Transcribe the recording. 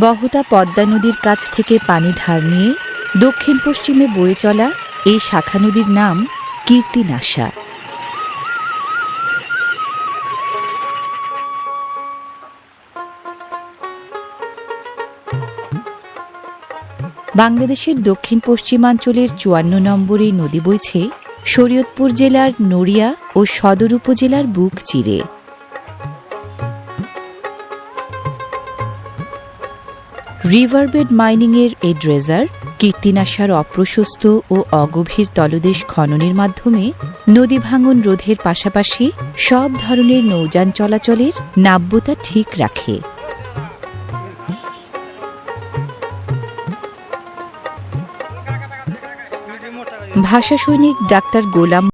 বহতা পদ্মা নদীর কাছ থেকে পানি ধার নিয়ে দক্ষিণ পশ্চিমে বয়ে চলা এই শাখা নদীর নাম কীর্তিনাশা। বাংলাদেশের দক্ষিণ পশ্চিমাঞ্চলের চুয়ান্ন নম্বর নদী বইছে শরীয়তপুর জেলার নড়িয়া ও সদর উপজেলার বুক চিরে। রিভারবেড মাইনিংয়ের এই ড্রেজার কীর্তিনাশার অপ্রশস্ত ও অগভীর তলদেশ খননের মাধ্যমে নদী ভাঙন রোধের পাশাপাশি সব ধরনের নৌযান চলাচলের নাব্যতা ঠিক রাখে। ভাষা সৈনিক ডাক্তার গোলাম